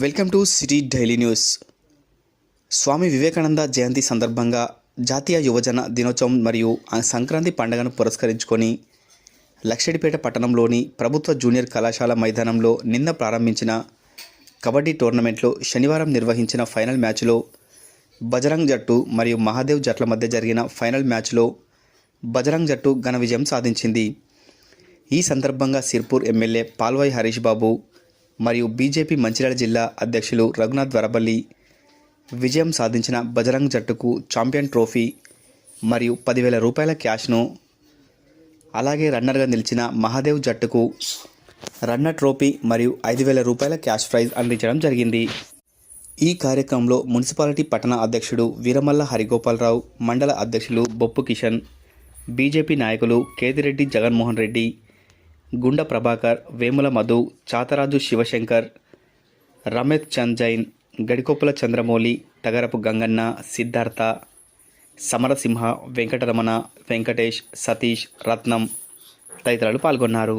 Welcome to city daily news. Swami Vivekananda జయంతి సందర్భంగా జాతీయ యువజన దినోత్సవం మరియు ఆ సంక్రాంతి పండుగను పురస్కరించుకొని లక్షడిపేట పట్టణంలోని ప్రభుత్వ జూనియర్ కళాశాల మైదానంలో నిన్న ప్రారంభించిన కబడ్డీ టోర్నమెంట్లో శనివారం నిర్వహించిన ఫైనల్ మ్యాచ్లో బజరంగ్ జట్టు మరియు మహాదేవ్ జట్ల మధ్య జరిగిన ఫైనల్ మ్యాచ్లో బజరంగ్ జట్టు ఘన విజయం సాధించింది. ఈ సందర్భంగా సిర్పూర్ ఎమ్మెల్యే పాల్వాయి హరీష్ బాబు మరియు బీజేపీ మంచిర్యాల జిల్లా అధ్యక్షులు రఘునాథ్ వరబల్లి విజయం సాధించిన బజరంగ్ జట్టుకు ఛాంపియన్ ట్రోఫీ మరియు పదివేల రూపాయల క్యాష్ను అలాగే రన్నర్గా నిలిచిన మహాదేవ్ జట్టుకు రన్నర్ ట్రోఫీ మరియు ఐదు వేల రూపాయల క్యాష్ ప్రైజ్ అందించడం జరిగింది. ఈ కార్యక్రమంలో మున్సిపాలిటీ పట్టణ అధ్యక్షుడు వీరమల్ల హరిగోపాలరావు మండల అధ్యక్షులు బొప్పు కిషన్ బీజేపీ నాయకులు కేతిరెడ్డి జగన్మోహన్ రెడ్డి గుండ ప్రభాకర్ వేముల మధు చాతరాజు శివశంకర్ రమేష్ చంద్ జైన్ గడికొప్పుల చంద్రమౌళి తగరపు గంగన్న సిద్ధార్థ సమరసింహ వెంకటరమణ వెంకటేష్ సతీష్ రత్నం తదితరులు పాల్గొన్నారు.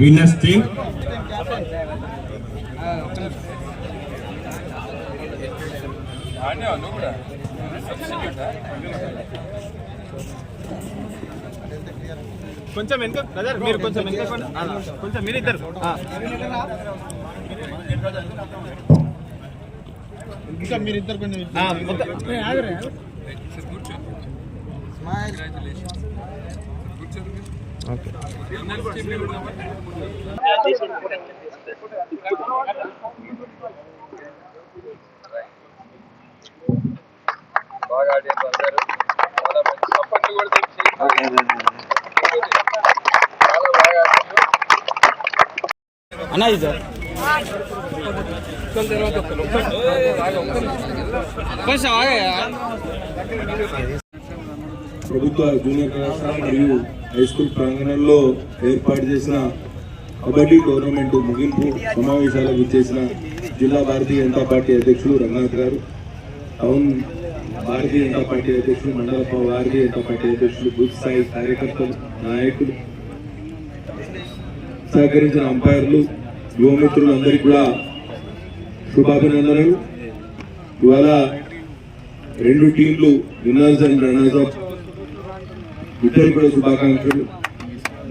విన్నర్స్ ఆడినా నువ్వు కూడా కొంచెం వెనుక బ్రదర్ మీరు కొంచెం వెనుక కొంచెం మీరు ఇద్దరు ఆ. ఇంకా మీరు ఇద్దరు కొంచెం. బాగా ఆడారు అందరూ చాలా మంచి సపోర్ట్ కూడా తెచ్చి చాలా బాగా ఆడారు అన్నా ఇది కొంచెం ప్రభుత్వ జూనియర్ కళాశాల మరియు హై స్కూల్ ప్రాంగణంలో ఏర్పాటు చేసిన కబడ్డీ టోర్నమెంట్ ముగింపు సమావేశాలకు చేసిన జిల్లా భారతీయ జనతా పార్టీ అధ్యక్షులు రంగనాథ్ గారు. టౌన్ భారతీయ జనతా పార్టీ అధ్యక్షులు మండల భారతీయ జనతా పార్టీ అధ్యక్షులు బూత్ స్థాయి కార్యకర్తలు నాయకులు సహకరించిన అంపైర్లు యువమిత్రులందరికీ కూడా శుభాభినందనలు. ఇవాళ రెండు టీంలు విన్నర్స్ అండ్ రన్నర్స్ అప్ ఇద్దరు కూడా శుభాకాంక్షలు.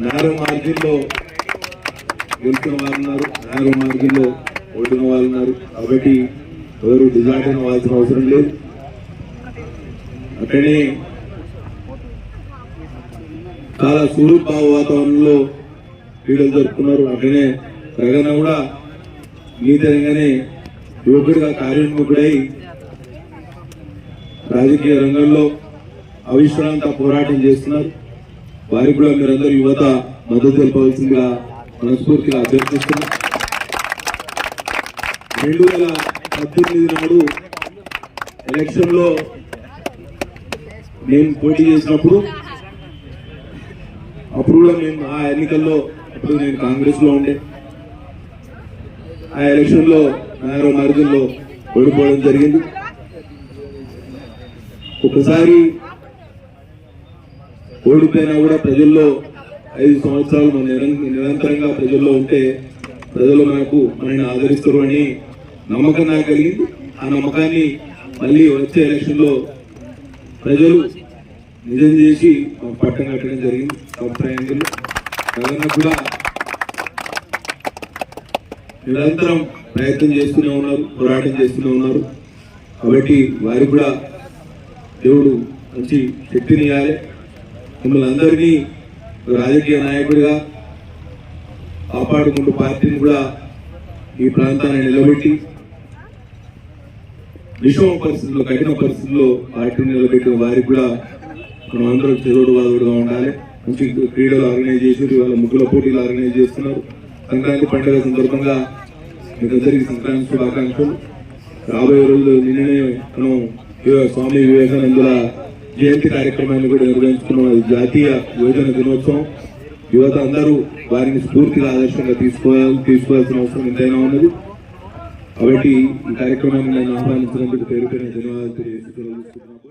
నేరో మార్గంలో లో గెలుచిన వాళ్ళు ఉన్నారు. నేరో మార్జిన్ ఓడిన వాళ్ళు ఉన్నారు. కాబట్టి ఎవరు డిజార్ట్ అవ్వాల్సిన అవసరం లేదు. అక్కడే చాలా సూర్యభావ వాతావరణంలో క్రీడలు జరుపుకున్నారు. అక్కడనే ప్రగణ కూడా మీ యువకుడిగా కార్యోన్ముఖుడై రాజకీయ రంగంలో అవిశ్రాంత పోరాటం చేస్తున్నారు. వారికి కూడా మీరందరూ యువత మద్దతు తెలపవలసిందిగా మనస్ఫూర్తిగా అభ్యర్థిస్తున్నాం. రెండు వేల పద్దెనిమిది నాడు ఎలక్షన్లో నేను పోటీ చేసినప్పుడు అప్పుడు కూడా మేము ఆ ఎన్నికల్లో అప్పుడు నేను కాంగ్రెస్లో ఉండే. ఆ ఎలక్షన్లో నాయరో మార్గంలో ఓడిపోవడం జరిగింది. ఒకసారి ఓడిపోయినా కూడా ప్రజల్లో ఐదు సంవత్సరాలు నిరం- నిరంతరంగా ప్రజల్లో ఉంటే ప్రజలు మనకు మనల్ని ఆదరిస్తారు అని నమ్మకం నాకు కలిగింది. ఆ నమ్మకాన్ని మళ్ళీ వచ్చే ఎలక్షన్లో ప్రజలు నిజం చేసి మాకు పట్టం కట్టడం జరిగింది. సౌత్ ట్రయాంగిల్ జగన్ కూడా నిరంతరం ప్రయత్నం చేస్తూనే ఉన్నారు పోరాటం చేస్తూనే ఉన్నారు. కాబట్టి వారికి కూడా దేవుడు మంచి శక్తిని ఇవ్వాలి. మిమ్మల్ని అందరినీ రాజకీయ నాయకుడిగా కాపాడుకుంటూ పార్టీని కూడా ఈ ప్రాంతాన్ని నిలబెట్టి విషమ పరిస్థితుల్లో కఠిన పరిస్థితుల్లో పార్టీని నిలబెట్టిన వారికి కూడా మనం అందరం చెరువుడు వాదుడుగా ఉండాలి. మంచి క్రీడలు ఆర్గనైజ్ చేసి వాళ్ళ ముగ్గుల పోటీలు ఆర్గనైజ్ చేస్తున్నారు. సంక్రాంతి పండుగ సందర్భంగా మీకు అందరికీ సంక్రాంతి శుభాకాంక్షలు. రాబోయే రోజులు నిన్ననే మనం స్వామి వివేకానందుల జయంతి కార్యక్రమాన్ని కూడా నిర్వహించుకున్నాం అది జాతీయ యువజన దినోత్సవం. యువత అందరూ వారిని స్ఫూర్తిగా ఆదర్శంగా తీసుకోవాలి తీసుకోవాల్సిన అవసరం ఎంతైనా ఉన్నది. కాబట్టి ఈ కార్యక్రమాన్ని నన్ను ఆహ్వానించినందుకు పేరు పేరు ధన్యవాదాలు తెలియజేస్తున్నాను